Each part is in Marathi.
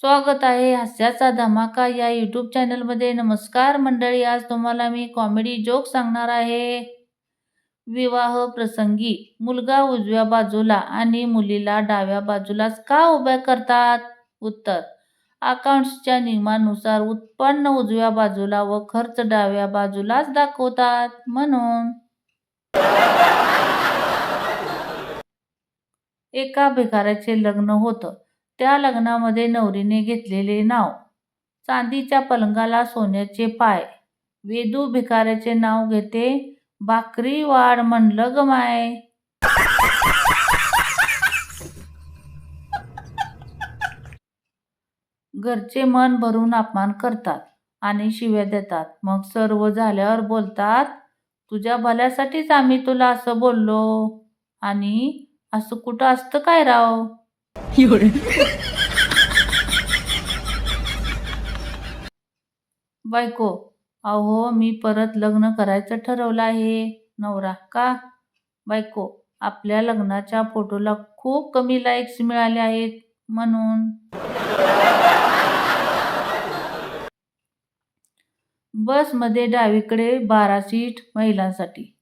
स्वागत आहे हास्याचा धमाका या यूट्यूब चॅनलमध्ये नमस्कार मंडळी आज तुम्हाला मी कॉमेडी जोक सांगणार आहे. विवाह प्रसंगी मुलगा उजव्या बाजूला आणि मुलीला डाव्या बाजूलाच का उभ्या करतात? उत्तर अकाउंट्सच्या नियमानुसार उत्पन्न उजव्या बाजूला व खर्च डाव्या बाजूलाच दाखवतात म्हणून. एका भिकाऱ्याचे लग्न होतं. त्या लग्नामध्ये नवरीने घेतलेले नाव. चांदीच्या पलंगाला सोन्याचे पाय. वेदू भिकाऱ्याचे नाव घेते भाकरी वाढ म्हणलं ग माय. घरचे मन भरून अपमान करतात आणि शिव्या देतात. मग सर्व झाल्यावर बोलतात तुझ्या भल्यासाठीच आम्ही तुला असं बोललो. आणि असं कुठं असतं काय राव? बायको अहो मी परत लग्न करायचं ठरवलं आहे. नवरा का? बायको आपल्या लग्नाच्या फोटोला खूप कमी लाईक्स मिळाले आहेत म्हणून. बसमध्ये डावीकडे बारा सीट महिलांसाठी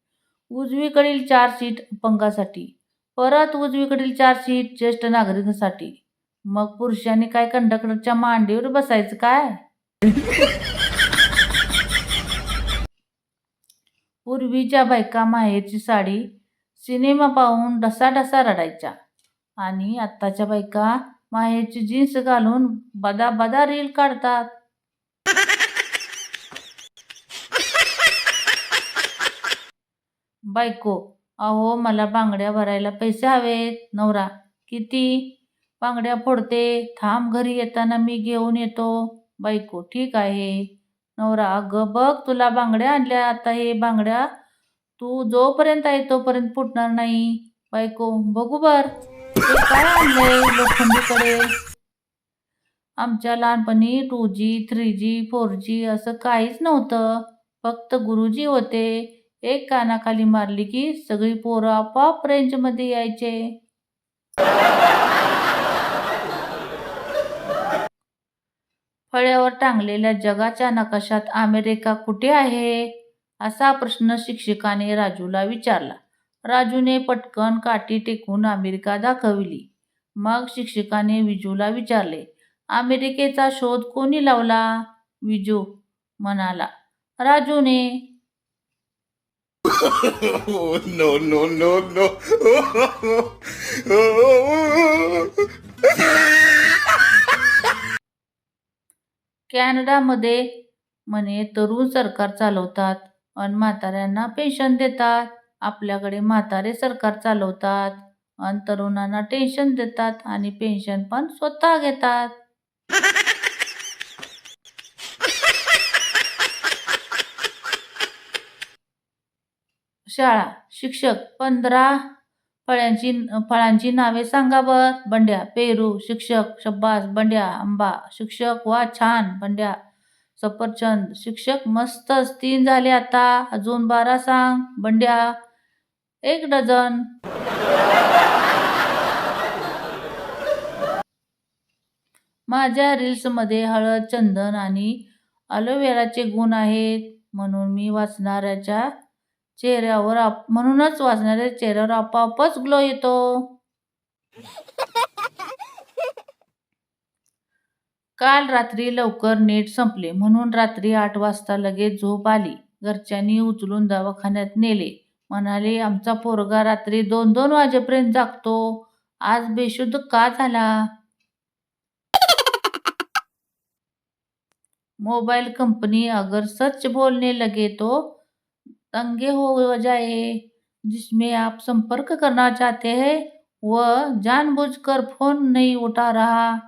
उजवीकडील चार सीट अपंगासाठी परत उजवीकडील चार सीट ज्येष्ठ नागरिकांसाठी. मग पुरुषांनी काय कंडक्टरच्या मांडीवर बसायचं काय? पूर्वीच्या बायका माहेरची साडी सिनेमा पाहून डसा डसा रडायच्या. आणि आत्ताच्या बायका माहेरची जीन्स घालून बदा बदा रील काढतात. बायको अहो मला बांगड्या भरायला पैसे हवेत नवरा. किती? बांगड्या फोडते. थांब घरी येताना मी घेऊन येतो. बायको ठीक आहे. नवरा अगं बघ तुला बांगड्या आणल्या. आता हे बांगड्या तू जोपर्यंत आहे तोपर्यंत फुटणार नाही. बायको बघू बर. काय आणलंय लोखंडीकडे? आमच्या लहानपणी two G three G four G असं काहीच नव्हतं. फक्त गुरुजी होते. एक कानाखाली मारली की सगळी पोरं आपोआप रेंजमध्ये यायचे. फळ्यावर टांगलेल्या जगाच्या नकाशात अमेरिका कुठे आहे? असा प्रश्न शिक्षकाने राजूला विचारला. राजूने पटकन काठी टेकून अमेरिका दाखविली. मग शिक्षकाने विजूला विचारले अमेरिकेचा शोध कोणी लावला? विजू म्हणाला राजूने Oh, no, no, no, no. कॅनडामध्ये म्हणे तरुण सरकार चालवतात आणि म्हाताऱ्यांना पेन्शन देतात आपल्याकडे म्हातारे सरकार चालवतात आणि तरुणांना टेन्शन देतात आणि पेन्शन पण स्वतः घेतात शाळा शिक्षक पंधरा फळ्यांची फळांची नावे सांगा बर. बंड्या पेरू शिक्षक शब्बास बंड्या आंबा शिक्षक वा छान बंड्या सफरचंद शिक्षक मस्तच तीन झाले आता. अजून बारा सांग. बंड्या एक डझन. माझ्या रील्समध्ये हळद चंदन आणि अलोवेराचे गुण आहेत म्हणून मी वाचणाऱ्याच्या चेहऱ्यावर आप म्हणूनच वाचणाऱ्या चेहऱ्यावर आपोआपच ग्लो येतो. काल रात्री लवकर नेट संपले. म्हणून रात्री आठ वाजता लगेच झोप आली. घरच्यांनी उचलून दवाखान्यात नेले. म्हणाले आमचा पोरगा रात्री दोन दोन वाजेपर्यंत जागतो. आज बेशुद्ध का झाला? मोबाईल कंपनी अगर सच बोलणे लगे तो तंगे हो जाए जिसमें आप संपर्क करना चाहते हैं वह जानबूझकर फोन नहीं उठा रहा।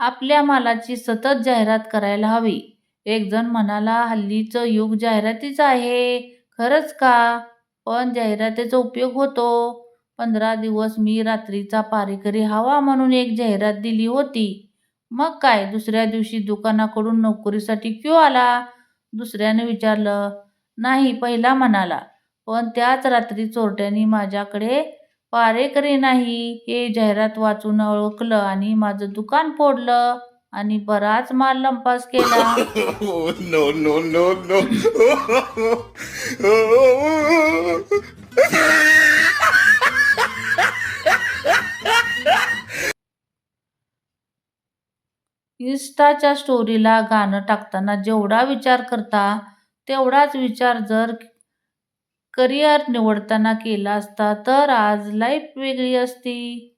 आपल्या मालाची सतत जाहिरात करायला हवी. एक जण म्हणाला हल्लीचं युग जाहिरातीचं आहे. खरंच का? पण जाहिरातीचा उपयोग होतो. पंधरा दिवस मी रात्रीचा पारेकरी हवा म्हणून एक जाहिरात दिली होती. मग काय? दुसऱ्या दिवशी दुकानाकडून नोकरीसाठी क्यू आला? दुसऱ्याने विचारलं नाही पहिला म्हणाला पण त्याच रात्री चोरट्यांनी माझ्याकडे पारेकरी नाही. हे जाहिरात वाचून ओळखलं आणि माझं दुकान फोडलं आणि बराच माल लंपास केला. Oh, no, no, no, इन्स्टाच्या स्टोरीला गाणं टाकताना जेवढा विचार करता तेवढाच विचार जर करिअर निवडताना केला असता तर आज लाईफ वेगळी असती.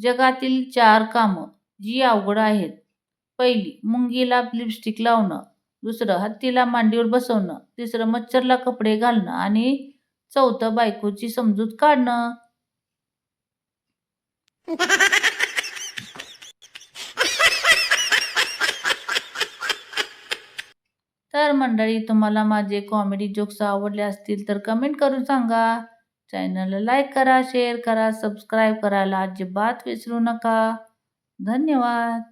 जगातील चार कामं जी अवघड आहेत. पहिली मुंगीला लिपस्टिक लावणं. दुसरं हत्तीला मांडीवर बसवणं. तिसरं मच्छरला कपडे घालणं. आणि चौथं बायकोची समजूत काढणं. तर मंडळी तुम्हाला माझे कॉमेडी जोक्स आवडले असतील तर कमेंट करून सांगा. चॅनलला लाईक करा शेअर करा सबस्क्राईब करायला अजिबात विसरू नका. धन्यवाद.